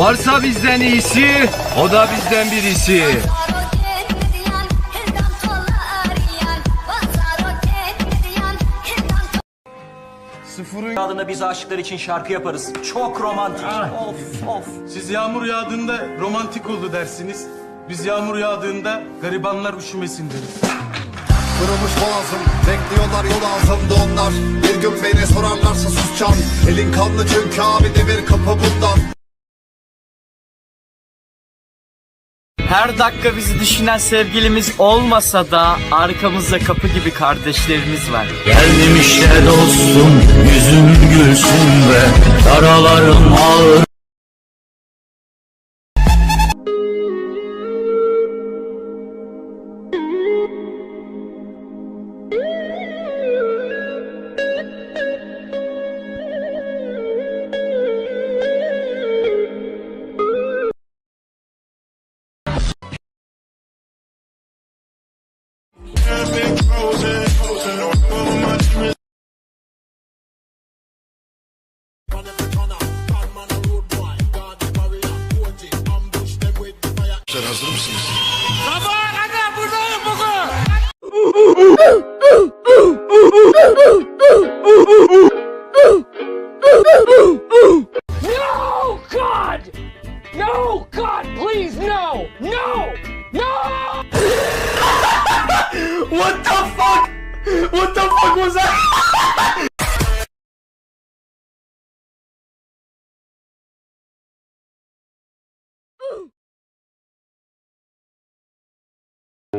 Varsa bizden iyisi, o da bizden birisi. adına biz aşıklar için şarkı yaparız. Çok romantik. Of of. Siz yağmur yağdığında romantik oldu dersiniz. Biz yağmur yağdığında garibanlar üşümesin deriz. Kırılmış boğazım Bekliyorlar yol ağzımda onlar Bir gün beni sorarlarsa susacağım Elin kanlı çünkü abi devir kapı bundan Her dakika bizi düşünen sevgilimiz olmasa da arkamızda kapı gibi kardeşlerimiz var. Geldim işte dostum yüzüm gülsün ve Yaralarım ağır Arkadaşlar hazır mısınız? Sabaha kadar buradayım bugün.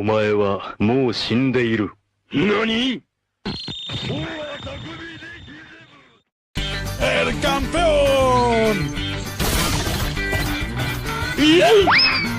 前はもう死んでいる。何？イエイ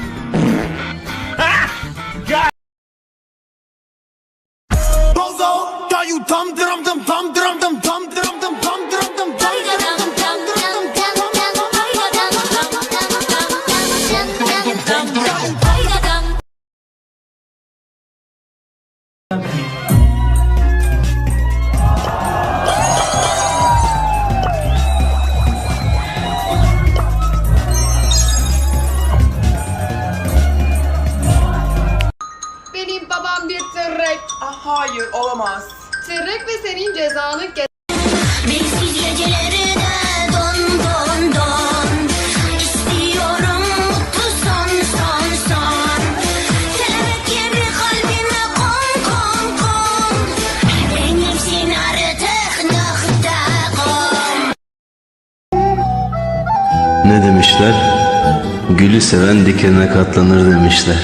Ne demişler? Gülü seven dikene katlanır demişler.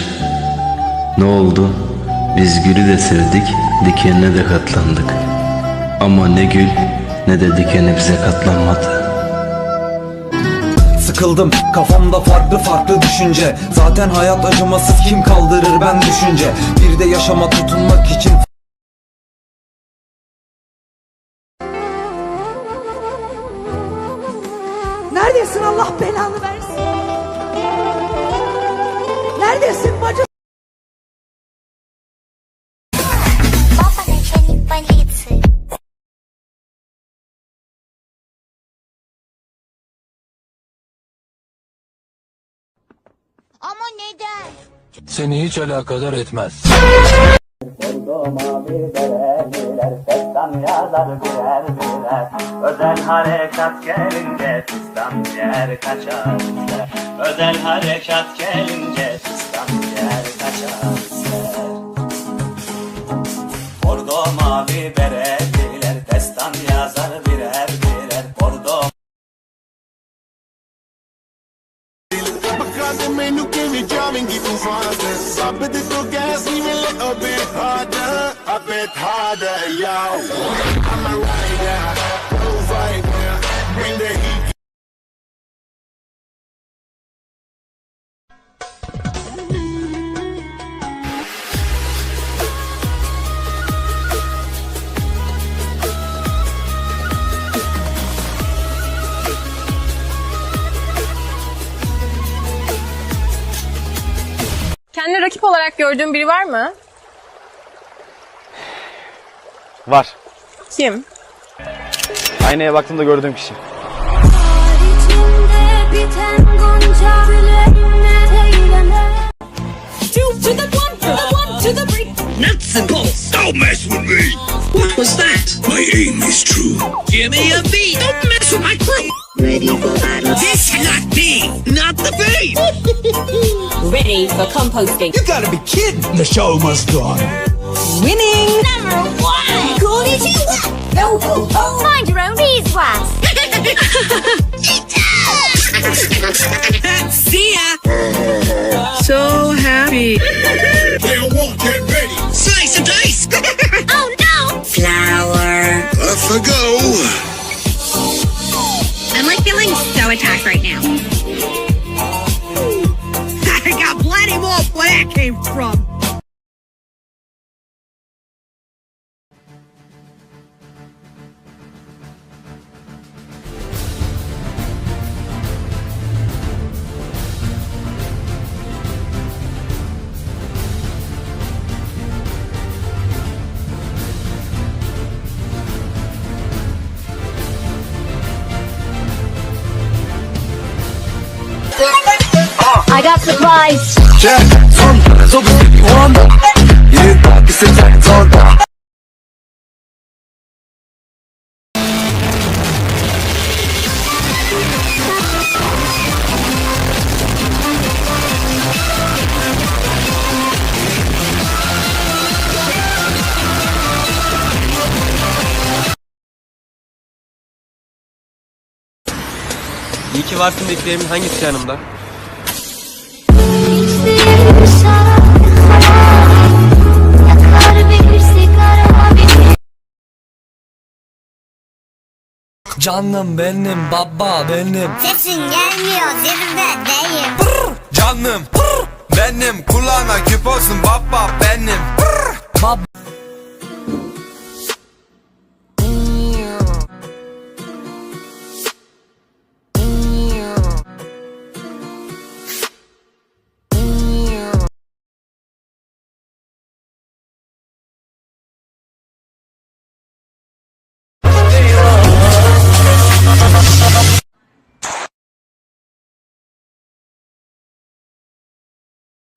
Ne oldu? Biz gülü de sevdik, dikenine de katlandık. Ama ne gül ne de dikeni bize katlanmadı. Sıkıldım kafamda farklı farklı düşünce Zaten hayat acımasız kim kaldırır ben düşünce Bir de yaşama tutunmak için Allah belanı versin. Neredesin bacı? Ama neden? Seni hiç alakadar etmez. Özel harekat gelince fistan yer kaçar. Özel harekat gelince fistan yer kaçar ister. Mavi bereliler destan yazar birer birer. Bordo Bakalım menü been getting faster. So I put the little gas even a little bit harder, a bit harder, yo. I'm a rider, provider, bring the heat. Olarak gördüğün biri var mı? Var. Kim? Aynaya baktığımda gördüğüm kişi. Nuts and bolts. Don't mess with me. What was that? My aim is true. Give me a beat. Don't mess with my crew. Ready for battle. This not me, not the beat. Ready for composting. You gotta be kidding. The show must go on. Winning number one. Konnichiwa. No, no, no. Mind your own beeswax. See ya. So happy. They won't get ready. Slice and dice. oh no. Flower. Off I go. I'm like feeling so attacked right now. I got supplies. İyi ki varsın dediklerimin hangisi yanımda? Canım benim baba benim. Sesin gelmiyor zirvedeyim. Canım benim kulağına küp olsun baba benim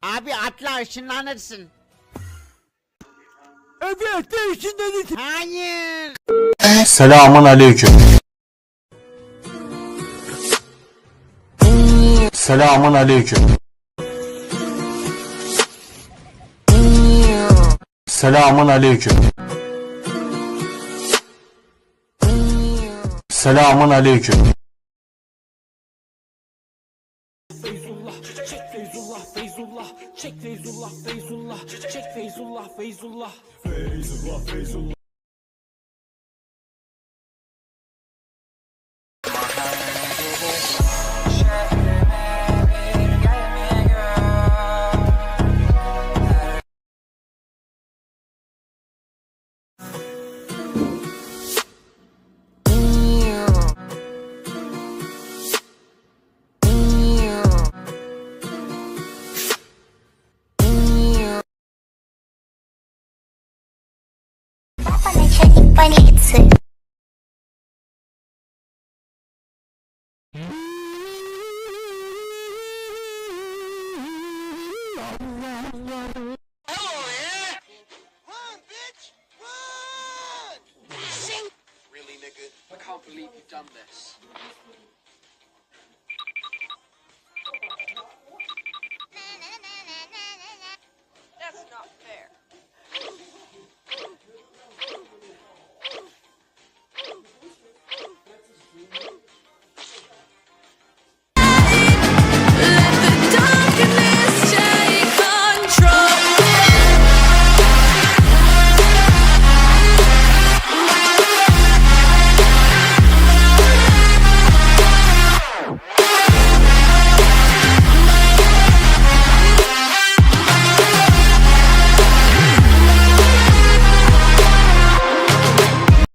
Abi atla ışınlanırsın. Evet ışınlanırsın Hayır. Selamun aleyküm. Selamun aleyküm. Selamun aleyküm. Selamun aleyküm. Feyzullah. Çek Feyzullah Feyzullah. Feyzullah Feyzullah. Really, nigga? I can't believe you've done this.